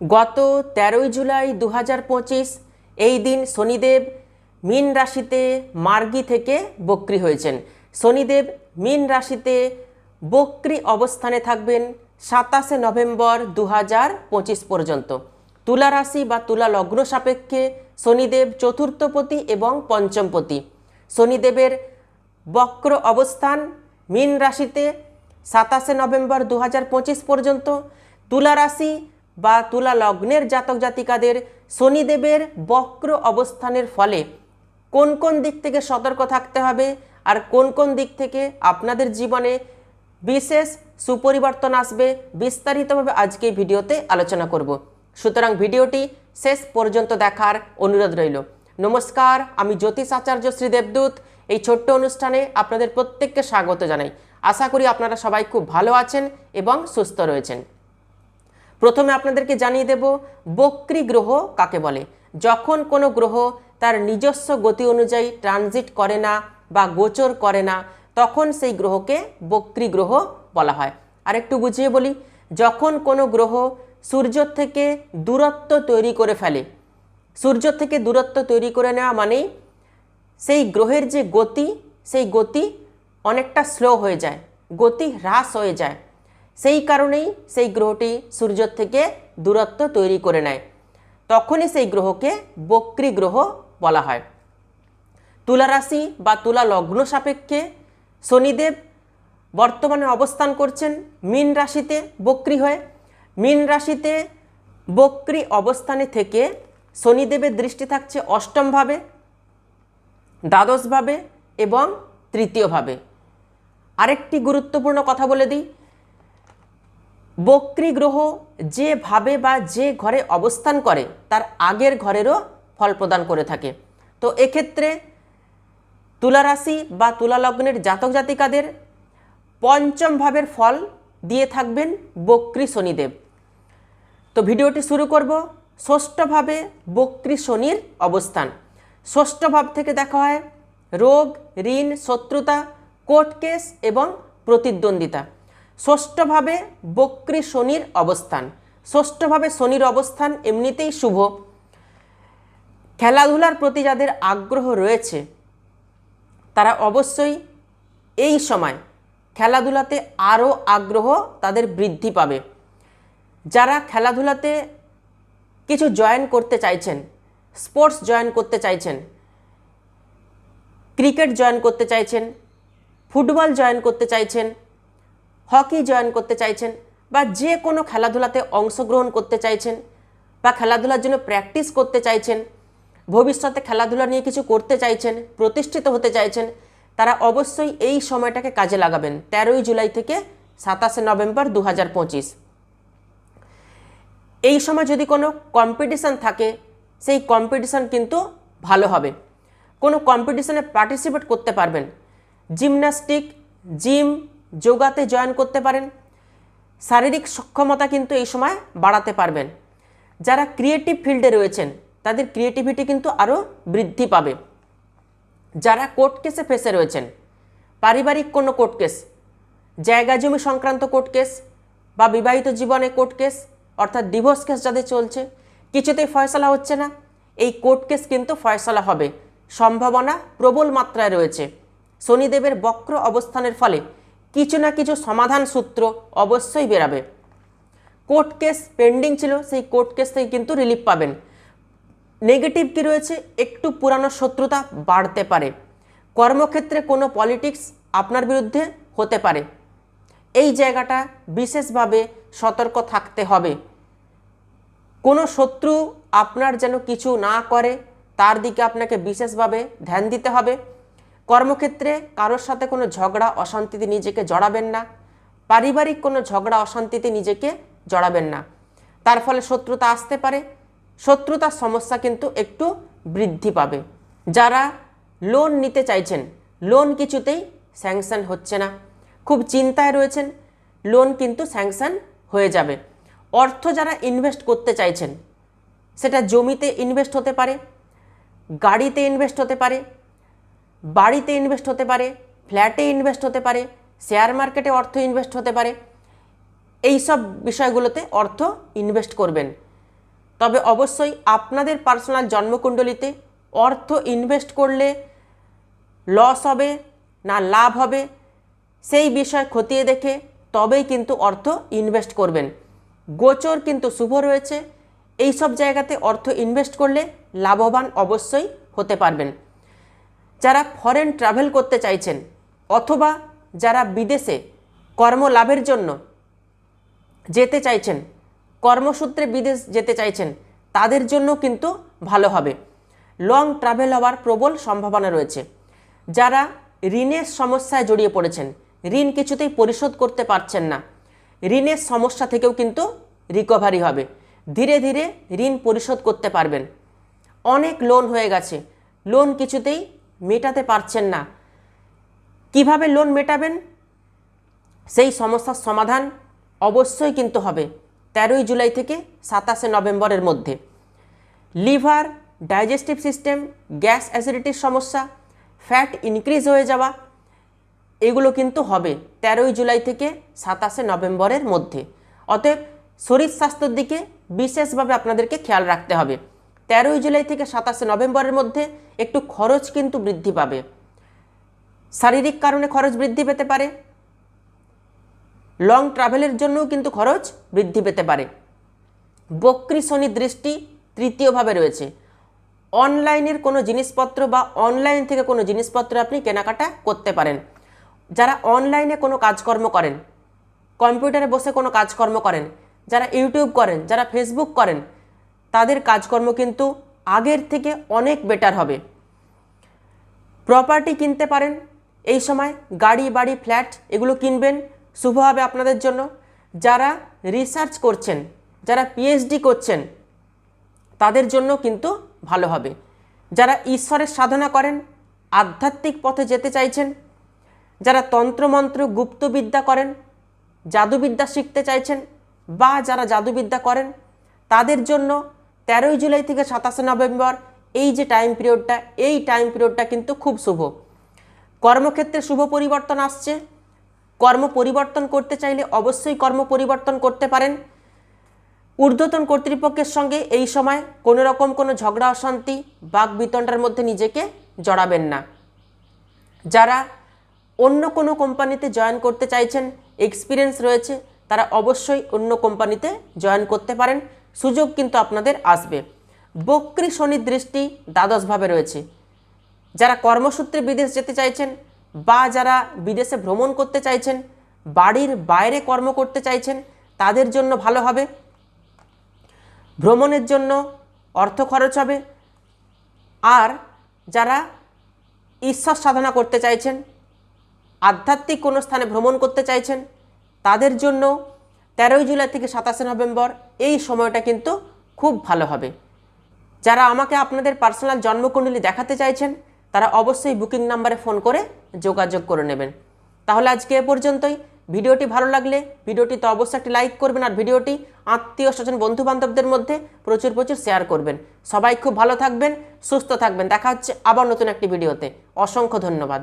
গত তেরোই জুলাই দু হাজার পঁচিশ এই দিন শনিদেব মীন রাশিতে মার্গী থেকে বক্রি হয়েছেন। শনিদেব মীন রাশিতে বক্রি অবস্থানে থাকবেন সাতাশে নভেম্বর দু হাজার পঁচিশ পর্যন্ত। তুলা রাশি বা তুলা লগ্ন সাপেক্ষে শনিদেব চতুর্থপতি এবং পঞ্চমপতি। শনিদেবের বক্র অবস্থান মীন রাশিতে সাতাশে নভেম্বর দু হাজার পঁচিশ পর্যন্ত। তুলা রাশি বা তুলা লগ্নের জাতক জাতিকাদের শনিদেবের বক্র অবস্থানের ফলে কোন কোন দিক থেকে সতর্ক থাকতে হবে আর কোন কোন দিক থেকে আপনাদের জীবনে বিশেষ সুপরিবর্তন আসবে বিস্তারিতভাবে আজকে ভিডিওতে আলোচনা করব। সুতরাং ভিডিওটি শেষ পর্যন্ত দেখার অনুরোধ রইল। নমস্কার, আমি জ্যোতিষ আচার্য শ্রী দেবদূত। এই ছোট্ট অনুষ্ঠানে আপনাদের প্রত্যেককে স্বাগত জানাই। আশা করি আপনারা সবাই খুব ভালো আছেন এবং সুস্থ রয়েছেন। প্রথমে আপনাদেরকে জানিয়ে দেব, বক্রি গ্রহ কাকে বলে? যখন কোনো গ্রহ তার নিজস্ব গতি অনুযায়ী ট্রানজিট করে না বা গোচর করে না, তখন সেই গ্রহকে বক্রি গ্রহ বলা হয়। আর একটু বুঝিয়ে বলি, যখন কোনো গ্রহ সূর্য থেকে দূরত্ব তৈরি করে ফেলে, সূর্য থেকে দূরত্ব তৈরি করে নেওয়া মানেই সেই গ্রহের যে গতি, সেই গতি অনেকটা স্লো হয়ে যায়, গতি হ্রাস হয়ে যায়। সেই কারণেই সেই গ্রহটি সূর্য থেকে দূরত্ব তৈরি করে নেয়। তখনই সেই গ্রহকে বক্রি গ্রহ বলা হয়। তুলা রাশি বা তুলা লগ্ন সাপেক্ষে শনিদেব বর্তমানে অবস্থান করছেন মীন রাশিতে বক্রি হয়ে। মীন রাশিতে বক্রি অবস্থানে থেকে শনিদেবের দৃষ্টি থাকছে অষ্টমভাবে, দ্বাদশভাবে এবং তৃতীয়ভাবে। আরেকটি গুরুত্বপূর্ণ কথা বলে দিই বক্রি গ্রহ যেভাবে বা যে ঘরে অবস্থান করে, তার আগের ঘরেরও ফল প্রদান করে থাকে। তো এক্ষেত্রে তুলা রাশি বা তুলা লগ্নের জাতক জাতিকাদের পঞ্চম ভাবের ফল দিয়ে থাকবেন বক্রি শনিদেব। তো ভিডিওটি শুরু করব ষষ্ঠভাবে বক্রি শনির অবস্থান। ষষ্ঠ ভাব থেকে দেখা হয় রোগ, ঋণ, শত্রুতা, কোর্ট কেস এবং প্রতিদ্বন্দ্বিতা। ষষ্ঠভাবে বক্রি শনির অবস্থান। ষষ্ঠভাবে শনির অবস্থান এমনিতেই শুভ। খেলাধুলার প্রতি যাদের আগ্রহ রয়েছে, তারা অবশ্যই এই সময় খেলাধুলাতে আরও আগ্রহ তাদের বৃদ্ধি পাবে। যারা খেলাধুলাতে কিছু জয়েন করতে চাইছেন, স্পোর্টস জয়েন করতে চাইছেন, ক্রিকেট জয়েন করতে চাইছেন, ফুটবল জয়েন করতে চাইছেন হকি জয়েন করতে চাইছেন বা যে কোনো খেলাধুলাতে অংশগ্রহণ করতে চাইছেন বা খেলাধুলার জন্য প্র্যাকটিস করতে চাইছেন, ভবিষ্যতে খেলাধুলা নিয়ে কিছু করতে চাইছেন, প্রতিষ্ঠিত হতে চাইছেন, তারা অবশ্যই এই সময়টাকে কাজে লাগাবেন। তেরোই জুলাই থেকে সাতাশে নভেম্বর দু হাজার পঁচিশ। এই সময় যদি কোনো কম্পিটিশান থাকে, সেই কম্পিটিশান কিন্তু ভালো হবে। কোনো কম্পিটিশানে পার্টিসিপেট করতে পারবেন। জিমন্যাস্টিক জিম যোগাতে জয়েন করতে পারেন। শারীরিক সক্ষমতা কিন্তু এই সময় বাড়াতে পারবেন। যারা ক্রিয়েটিভ ফিল্ডে রয়েছেন, তাদের ক্রিয়েটিভিটি কিন্তু আরও বৃদ্ধি পাবে। যারা কোর্ট কেসে ফেসে রয়েছেন, পারিবারিক কোনো কোর্ট কেস জায়গা জমি সংক্রান্ত কোর্ট কেস বা বিবাহিত জীবনে কোর্ট কেস অর্থাৎ ডিভোর্স কেস যাদের চলছে, কিছুতেই ফয়সলা হচ্ছে না। এই কোর্ট কেস কিন্তু ফয়সলা হবে। সম্ভাবনা প্রবল মাত্রায় রয়েছে। শনিদেবের বক্র অবস্থানের ফলে কিছু না কিছু সমাধান সূত্র অবশ্যই বেরাবে। কোর্ট কেস পেন্ডিং ছিল, সেই কোর্ট কেস থেকে কিন্তু রিলিফ পাবেন। নেগেটিভ কি রয়েছে? একটু পুরানো শত্রুতা বাড়তে পারে। কর্মক্ষেত্রে কোনো পলিটিক্স আপনার বিরুদ্ধে হতে পারে। এই জায়গাটা বিশেষভাবে সতর্ক থাকতে হবে। কোনো শত্রু আপনার যেন কিছু না করে, তার দিকে আপনাকে বিশেষভাবে ধ্যান দিতে হবে। কর্মক্ষেত্রে কারোর সাথে কোনো ঝগড়া, অশান্তিতে নিজেকে জড়াবেন না। পারিবারিক কোনো ঝগড়া, অশান্তিতে নিজেকে জড়াবেন না। তার ফলে শত্রুতা আসতে পারে। শত্রুতার সমস্যা কিন্তু একটু বৃদ্ধি পাবে। যারা লোন নিতে চাইছেন লোন কিছুতেই স্যাংশন হচ্ছে না। খুব চিন্তায় রয়েছেন লোন কিন্তু স্যাংশন হয়ে যাবে। অর্থ যারা ইনভেস্ট করতে চাইছেন, সেটা জমিতে ইনভেস্ট হতে পারে, গাড়িতে ইনভেস্ট হতে পারে বাড়িতে ইনভেস্ট হতে পারে ফ্ল্যাটে ইনভেস্ট হতে পারে শেয়ার মার্কেটে অর্থ ইনভেস্ট হতে পারে এই সব বিষয়গুলোতে অর্থ ইনভেস্ট করবেন। তবে অবশ্যই আপনাদের পার্সোনাল জন্মকুণ্ডলিতে অর্থ ইনভেস্ট করলে লস হবে না লাভ হবে, সেই বিষয় খতিয়ে দেখে তবেই কিন্তু অর্থ ইনভেস্ট করবেন। গোচর কিন্তু শুভ রয়েছে এই সব জায়গাতে অর্থ ইনভেস্ট করলে লাভবান অবশ্যই হতে পারবেন। যারা ফরেন ট্রাভেল করতে চাইছেন অথবা যারা বিদেশে কর্মলাভের জন্য যেতে চাইছেন, কর্মসূত্রে বিদেশ যেতে চাইছেন, তাদের জন্য কিন্তু ভালো হবে। লং ট্রাভেল হওয়ার প্রবল সম্ভাবনা রয়েছে। যারা ঋণের সমস্যায় জড়িয়ে পড়েছেন, ঋণ কিছুতেই পরিশোধ করতে পারছেন না, ঋণের সমস্যা থেকেও কিন্তু রিকভারি হবে। ধীরে ধীরে ঋণ পরিশোধ করতে পারবেন। অনেক লোন হয়ে গেছে। লোন কিছুতেই মেটাতে পারছেন না। কীভাবে লোন মেটাবেন? সেই সমস্যার সমাধান অবশ্যই কিন্তু হবে তেরোই জুলাই থেকে সাতাশে নভেম্বরের মধ্যে। লিভার, ডাইজেস্টিভ সিস্টেম, গ্যাস অ্যাসিডিটির সমস্যা, ফ্যাট ইনক্রিজ হয়ে যাওয়া, এগুলো কিন্তু হবে তেরোই জুলাই থেকে সাতাশে নভেম্বরের মধ্যে। অতএব শরীর স্বাস্থ্যের দিকে বিশেষভাবে আপনাদেরকে খেয়াল রাখতে হবে। তেরোই জুলাই থেকে সাতাশে নভেম্বরের মধ্যে একটু খরচ কিন্তু বৃদ্ধি পাবে। শারীরিক কারণে খরচ বৃদ্ধি পেতে পারে। লং ট্রাভেলের জন্যও কিন্তু খরচ বৃদ্ধি পেতে পারে। বক্রি শনি দৃষ্টি তৃতীয়ভাবে রয়েছে। অনলাইনের কোনো জিনিসপত্র বা অনলাইন থেকে কোনো জিনিসপত্র আপনি কেনাকাটা করতে পারেন। যারা অনলাইনে কোনো কাজকর্ম করেন, কম্পিউটারে বসে কোনো কাজকর্ম করেন, যারা ইউটিউব করেন, যারা ফেসবুক করেন তাদের কাজকর্ম কিন্তু আগের থেকে অনেক বেটার হবে। প্রপার্টি কিনতে পারেন, এই সময় গাড়ি, বাড়ি ফ্ল্যাট এগুলো কিনবেন, শুভ হবে আপনাদের জন্য। যারা রিসার্চ করছেন, যারা পিএইচডি করছেন, তাদের জন্য কিন্তু ভালো হবে। যারা ঈশ্বরের সাধনা করেন, আধ্যাত্মিক পথে যেতে চাইছেন, যারা তন্ত্রমন্ত্র, গুপ্তবিদ্যা করেন, জাদুবিদ্যা শিখতে চাইছেন, বা যারা জাদুবিদ্যা করেন, তাদের জন্য তেরোই জুলাই থেকে সাতাশে নভেম্বর, এই যে টাইম পিরিয়ডটা এই টাইম পিরিয়ডটা কিন্তু খুব শুভ। কর্মক্ষেত্রে শুভ পরিবর্তন আসছে। কর্ম পরিবর্তন করতে চাইলে অবশ্যই কর্ম পরিবর্তন করতে পারেন। ঊর্ধ্বতন কর্তৃপক্ষের সঙ্গে এই সময় কোনো রকম কোনো ঝগড়া, অশান্তি, বাক বিতণ্ডার মধ্যে নিজেকে জড়াবেন না। যারা অন্য কোনো কোম্পানিতে জয়েন করতে চাইছেন এক্সপিরিয়েন্স রয়েছে, তারা অবশ্যই অন্য কোম্পানিতে জয়েন করতে পারেন। সুযোগ কিন্তু আপনাদের আসবে। বক্রি শনির দৃষ্টি দ্বাদশভাবে রয়েছে। যারা কর্মসূত্রে বিদেশ যেতে চাইছেন বা যারা বিদেশে ভ্রমণ করতে চাইছেন, বাড়ির বাইরে কর্ম করতে চাইছেন, তাদের জন্য ভালো হবে। ভ্রমণের জন্য অর্থ খরচ হবে। আর যারা ঈশ্বর সাধনা করতে চাইছেন, আধ্যাত্মিক কোনো স্থানে ভ্রমণ করতে চাইছেন, তাদের জন্য তেরোই জুলাই থেকে সাতাশে নভেম্বর, এই সময়টা কিন্তু খুব ভালো হবে। যারা আমাকে আপনাদের পার্সোনাল জন্মকুণ্ডলী দেখাতে চাইছেন, তারা অবশ্যই বুকিং নাম্বারে ফোন করে যোগাযোগ করে নেবেন। তাহলে আজকে এ পর্যন্তই। ভিডিওটি ভালো লাগলে ভিডিওটিতে অবশ্যই একটি লাইক করবেন আর ভিডিওটি আত্মীয় স্বজন বন্ধু বান্ধবদের মধ্যে প্রচুর প্রচুর শেয়ার করবেন। সবাই খুব ভালো থাকবেন, সুস্থ থাকবেন। দেখা হচ্ছে আবার নতুন একটি ভিডিওতে। অসংখ্য ধন্যবাদ।